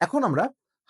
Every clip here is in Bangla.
এখন আমরা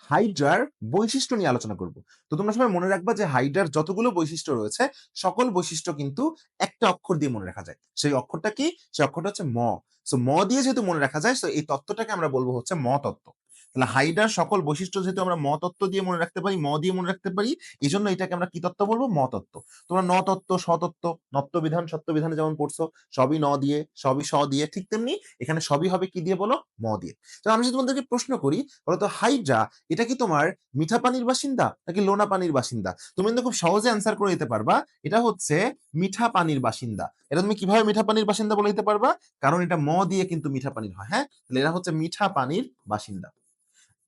হাইড্রার বৈশিষ্ট্য নিয়ে আলোচনা করব। তো তোমরা সবাই মনে রাখবা যে হাইড্রার যতগুলো বৈশিষ্ট্য রয়েছে, সকল বৈশিষ্ট্য কিন্তু একটা অক্ষর দিয়ে মনে রাখা যায়। সেই অক্ষরটা কি? সেই অক্ষরটা হচ্ছে ম। সো ম দিয়ে যেহেতু মনে রাখা যায়, তো এই তত্ত্বটাকে আমরা বলব হচ্ছে ম তত্ত্ব তাহলে হাইড্রার সকল বৈশিষ্ট্য যেহেতু আমরা ম তত্ত্ব দিয়ে মনে রাখতে পারি, ম দিয়ে মনে রাখতে পারি এই জন্য এটাকে আমরা কি তত্ত্ব বলব? ম তত্ত্ব তোমরা ন তত্ত্ব সতত্ত্ব নত্ববিধান সত্যবিধানে যেমন পড়ছো, সবই ন দিয়ে, সবই স দিয়ে, ঠিক তেমনি এখানে সবই হবে কি দিয়ে বলো? ম দিয়ে। তো আমি যদি তোমাদেরকে প্রশ্ন করি বলতো হাইড্রা, এটা কি তোমার মিঠা পানির বাসিন্দা নাকি লোনা পানির বাসিন্দা? তুমি কিন্তু খুব সহজে অ্যান্সার করে দিতে পারবা, এটা হচ্ছে মিঠা পানির বাসিন্দা। এটা তুমি কীভাবে মিঠা পানির বাসিন্দা বলে দিতে পারবা? কারণ এটা ম দিয়ে কিন্তু মিঠা পানির হয় হ্যাঁ? তাহলে এরা হচ্ছে মিঠা পানির বাসিন্দা।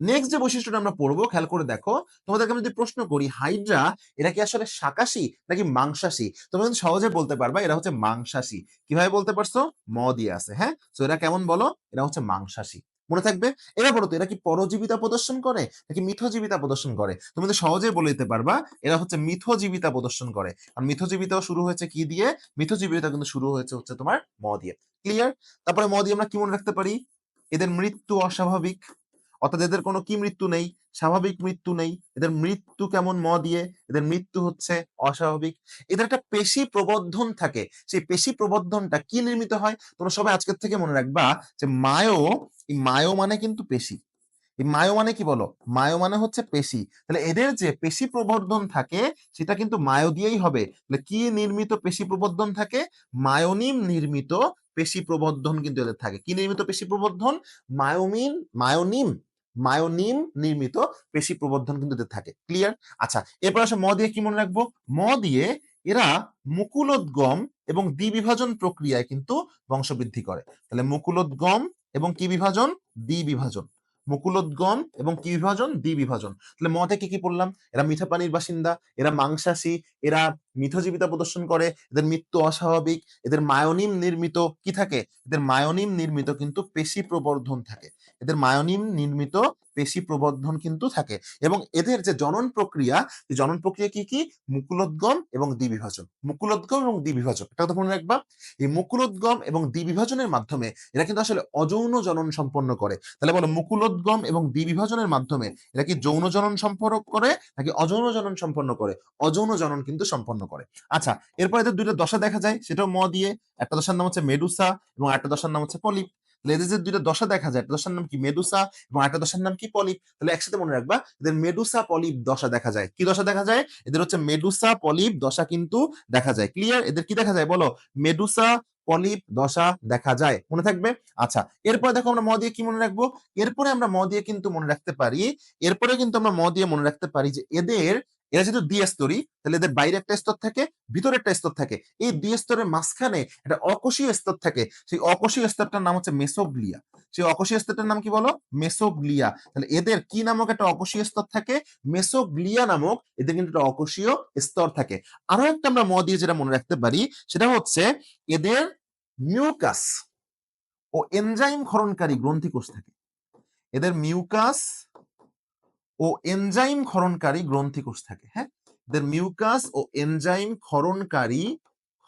নেক্সট যে বৈশিষ্ট্যটা আমরা পড়ব, খেয়াল করে দেখো, তোমাদেরকে আমি যদি প্রশ্ন করি, হাইড্রা এরা কি আসলে শাকাশী নাকি মাংসাশী? তোমরা কিন্তু সহজে বলতে পারবা এরা হচ্ছে মাংসাশী। কীভাবে বলতে পারছ? ম দিয়ে আছে হ্যাঁ? তো এরা কেমন বলো? এরা হচ্ছে মাংসাশী। মনে থাকবে? এরা বলো তো, এরা কি পরজীবিতা প্রদর্শন করে নাকি মিথজীবিতা প্রদর্শন করে? তুমি তো সহজে বলে দিতে পারবা, এরা হচ্ছে মিথজীবিতা প্রদর্শন করে। আর মিথজীবিতাও শুরু হয়েছে কি দিয়ে? মিথজীবিতা কিন্তু শুরু হয়েছে হচ্ছে তোমার ম দিয়ে। ক্লিয়ার তারপরে ম দিয়ে আমরা কি মনে রাখতে পারি? এদের মৃত্যু অস্বাভাবিক। অর্থাৎ এদের কোনো কি মৃত্যু নেই? স্বাভাবিক মৃত্যু নেই। এদের মৃত্যু কেমন ম দিয়ে? এদের মৃত্যু হচ্ছে অস্বাভাবিক। এদের একটা পেশি প্রবর্ধন থাকে। সেই পেশি প্রবর্ধনটা কি নির্মিত হয়? তোমরা সবাই আজকের থেকে মনে রাখবা যে মায়ো, এই মায়ো মানে কিন্তু পেশি। এই মায়ো মানে কি বলো? মায়ো মানে হচ্ছে পেশি। তাহলে এদের যে পেশি প্রবর্ধন থাকে, সেটা কিন্তু মায়ো দিয়েই হবে। তাহলে কি নির্মিত পেশি প্রবর্ধন থাকে? মায়োনিম নির্মিত পেশি প্রবর্ধন কিন্তু এদের থাকে। কি নির্মিত পেশি প্রবর্ধন? মায়োমিন, মায়োনিম। মায়োনিম নির্মিত পেশি প্রবর্ধন কিন্তু এদের থাকে। ক্লিয়ার আচ্ছা এরপর আসে ম দিয়ে কি মনে রাখব? ম দিয়ে এরা মুকুলোদ্গম এবং দ্বিবিভাজন প্রক্রিয়ায় কিন্তু বংশবৃদ্ধি করে। তাহলে মুকুলোদ্গম এবং কি বিভাজন? দ্বিবিভাজন। মুকুলোদ্গম এবং কি বিভাজন দ্বিবিভাজন। তাহলে মতে কি কি পড়লাম? এরা মিঠা পানির বাসিন্দা, এরা মাংসাশী, এরা মিথজীবিতা প্রদর্শন করে, এদের মৃত্যু অস্বাভাবিক, এদের মায়োনিম নির্মিত কি থাকে? এদের মায়োনিম নির্মিত কিন্তু পেশি প্রবর্ধন থাকে। এদের মায়োনিম নির্মিত পেশি প্রবর্ধন কিন্তু থাকে এবং এদের যে জনন প্রক্রিয়া জনন প্রক্রিয়া কি কি? মুকুলোদ্গম এবং দ্বিবিভাজন। মুকুলোদ্গম এবং দ্বিবিভাজন এটা কথা মনে রাখবা। এই মুকুলোদ্গম এবং দ্বিবিভাজনের মাধ্যমে এরা কিন্তু আসলে অযৌন জনন সম্পন্ন করে। তাহলে বলো মুকুলোদ্গম এবং দ্বিবিভাজনের মাধ্যমে এরা কি যৌন জনন সম্পন্ন করে নাকি অযৌন জনন সম্পন্ন করে? অযৌন জনন কিন্তু সম্পন্ন করে। আচ্ছা এরপর এদের দুইটা দশা দেখা যায়, সেটাও ম দিয়ে। একটা দশার নাম হচ্ছে মেডুসা এবং একটা দশার নাম হচ্ছে পলিপ এদের দুইটা দশা দেখা যায়, একটা দশার নাম কি? মেডুসা এবং একটা দশার নাম কি? পলিপ। তাহলে একসাথে মনে রাখবা, এদের মেডুসা পলিপ, দশা দেখা যায়। কি দশা দেখা যায়? এদের হচ্ছে মেডুসা পলিপ, দশা কিন্তু দেখা যায়। ক্লিয়ার এদের কি দেখা যায় বলো? মেডুসা পলিপ, দশা দেখা যায়। মনে থাকবে? আচ্ছা এরপরে দেখো আমরা ম দিয়ে কি মনে রাখব? এরপরে আমরা ম দিয়ে কিন্তু মনে রাখতে পারি এরপরে কিন্তু আমরা ম দিয়ে মনে রাখতে পারি যে এদের এরা যেহেতু দ্বিস্তরী তাহলে এদের বাইরে একটা স্তর থাকে, ভিতরে একটা স্তর থাকে। এই দুই স্তরের মাঝখানে একটা অকোষীয় স্তর থাকে। সেই অকোষীয় স্তরটার নাম হচ্ছে মেসোগ্লিয়া। সেই অকোষীয় স্তরটার নাম কি বলো? মেসোগ্লিয়া। তাহলে এদের কি নামক একটা অকোষীয় স্তর থাকে? মেসোগ্লিয়া নামক এদের কিন্তু একটা অকোষীয় স্তর থাকে। আরও একটা আমরা ম দিয়ে যেটা মনে রাখতে পারি, সেটা হচ্ছে এদের মিউকাস ও এনজাইম ক্ষরণকারী গ্রন্থিকোষ থাকে। এদের মিউকাস ও এনজাইম ক্ষরণকারী গ্রন্থিকোষ থাকে হ্যাঁ? এদের মিউকাস ও এনজাইম ক্ষরণকারী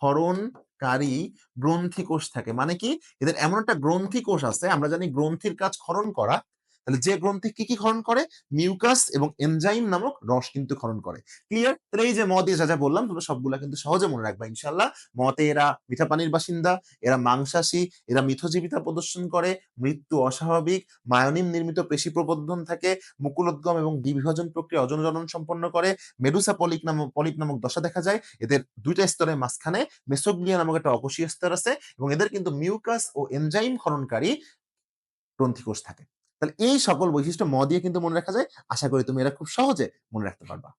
ক্ষরণকারী গ্রন্থিকোষ থাকে। মানে কি? এদের এমন একটা গ্রন্থিকোষ আছে, আমরা জানি গ্রন্থির কাজ ক্ষরণ করা তাহলে যে গ্রন্থি কি কি ক্ষরণ করে? মিউকাস এবং এনজাইম নামক রস কিন্তু ক্ষরণ করে। ক্লিয়ার তাহলে এই যে মদ যা যা বললাম, তোমরা সবগুলা কিন্তু সহজে মনে রাখবা ইনশাল্লাহ মতে এরা মিঠা পানির বাসিন্দা, এরা মাংসাশী, এরা মিথজীবিতা প্রদর্শন করে, মৃত্যু অস্বাভাবিক মায়োনিম নির্মিত পেশি প্রবর্ধন থাকে, মুকুলোদ্গম এবং বিভাজন প্রক্রিয়া অজন জনন সম্পন্ন করে, মেডুসা পলিক নামক পলিপ নামক দশা দেখা যায়। এদের দুইটা স্তরের মাঝখানে মেসোগ্লিয়া নামক একটা অকোষীয় স্তর আছে এবং এদের কিন্তু মিউকাস ও এনজাইম ক্ষরণকারী গ্রন্থিকোষ থাকে। তাহলে এই সকল বৈশিষ্ট্য ম দিয়ে কিন্তু মনে রাখা যায়। আশা করি তুমি এরা খুব সহজে মনে রাখতে পারবা।